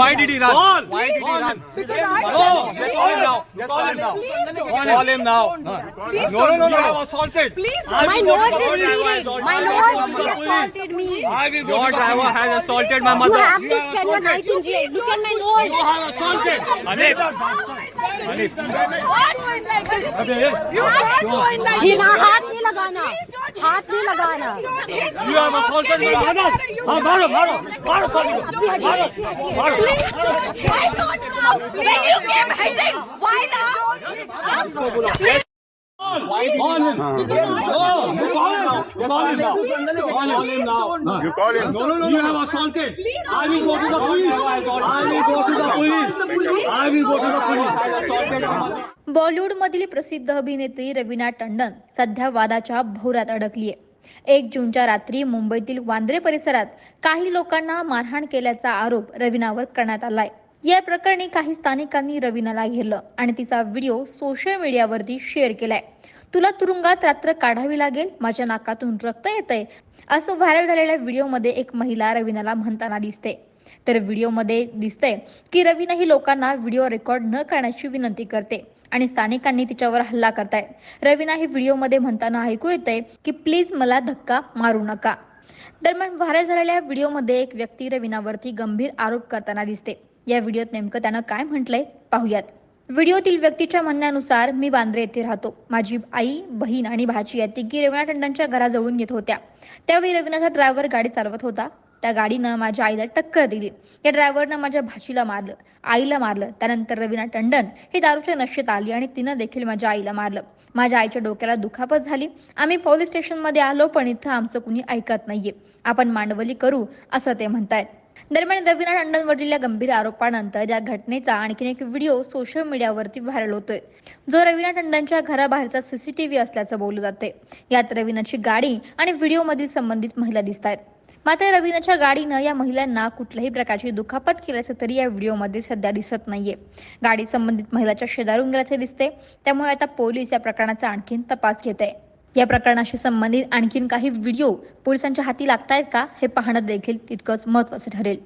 Why did he run? Call. Why did he run? Because I- No, just call him now. Just call him now. Call him now. Please No, no, no, You have no. assaulted. Please I don't. will My go nose is bleeding. My I nose, he assaulted me. I will go Your driver has assaulted my mother. You have to scan your height and weight. Look at my You nose. have assaulted. हाथ नहीं लगाना हाथ नहीं लगाना You have assaulted my mother. हाँ मारो मारो मारो साली को मारो मारो Why not now? When you came hitting, why now? Why call him? No, you call him. You call him now. Call him now. You call him. No, no, no. You have assaulted. I will go to the police. I will go to the police. बॉलिवूडमधील प्रसिद्ध अभिनेत्री रवीना टंडन सध्या वादाच्या भोवऱ्यात अडकलीय. एक जूनच्या रात्री मुंबईतील वांद्रे परिसरात काही लोकांना मारहाण केल्याचा आरोप रवीनावर करण्यात आलाय. या प्रकरणी काही स्थानिकांनी रवीनाला घेरलं आणि तिचा व्हिडिओ सोशल मीडियावरती शेअर केलाय. तुला तुरुंगात रात्र काढावी लागेल माझ्या नाकातून रक्त येतंय असं व्हायरल झालेल्या व्हिडिओमध्ये एक महिला रवीनाला म्हणताना दिसते. तर व्हिडिओमध्ये दिसतंय की रवीना ही लोकांना व्हिडिओ रेकॉर्ड न करण्याची विनंती करते आणि स्थानिकांनी तिच्यावर हल्ला करतायत रवीना ही व्हिडिओमध्ये म्हणताना ऐकू येतंय की प्लीज मला धक्का मारू नका. दरम्यान व्हायरल झालेल्या व्हिडिओमध्ये एक व्यक्ती रवीनावरती गंभीर आरोप करताना दिसते. या व्हिडिओत नेमकं त्यानं काय म्हटलंय पाहूयात. व्हिडिओतील व्यक्तीच्या म्हणण्यानुसार मी वांद्रे येथे राहतो. माझी आई बहीण आणि भाची या तिघी रवीना टंडनच्या घराजवळून येत होत्या. त्यावेळी रवीनाचा ड्रायव्हर गाडी चालवत होता. त्या गाडीनं माझ्या आईला टक्कर दिली. या ड्रायव्हरनं माझ्या भाचीला मारलं आईला मारलं त्यानंतर रवीना टंडन ही दारूच्या नशेत आली आणि तिनं देखील माझ्या आईला मारलं. माझ्या आईच्या डोक्याला दुखापत झाली. आम्ही पोलीस स्टेशनमध्ये आलो पण इथं आमचं कुणी ऐकत नाहीये. आपण मांडवली करू असं ते म्हणतायत. दरम्यान रवीना टंडनवरील या गंभीर आरोपानंतर या घटनेचा आणखीन एक व्हिडिओ सोशल मीडियावरती व्हायरल होतोय. जो रवीना टंडनच्या घराबाहेरचा सीसीटीव्ही असल्याचं बोललं जाते यात रवीनाची गाडी आणि व्हिडिओमधील संबंधित महिला दिसत आहेत मात्र रवीनाच्या गाडीनं या महिलांना कुठल्याही प्रकारची दुखापत केल्याचं तरी या व्हिडिओमध्ये सध्या दिसत नाहीये. गाडी संबंधित महिलाच्या शेजारून गेल्याचे दिसते. त्यामुळे आता पोलीस या प्रकरणाचा आणखीन तपास घेत आहे या प्रकरणाशी संबंधित आणखीन काही व्हिडिओ पोलिसांच्या हाती लागतायत का हे पाहणं देखील तितकंच महत्वाचं ठरेल.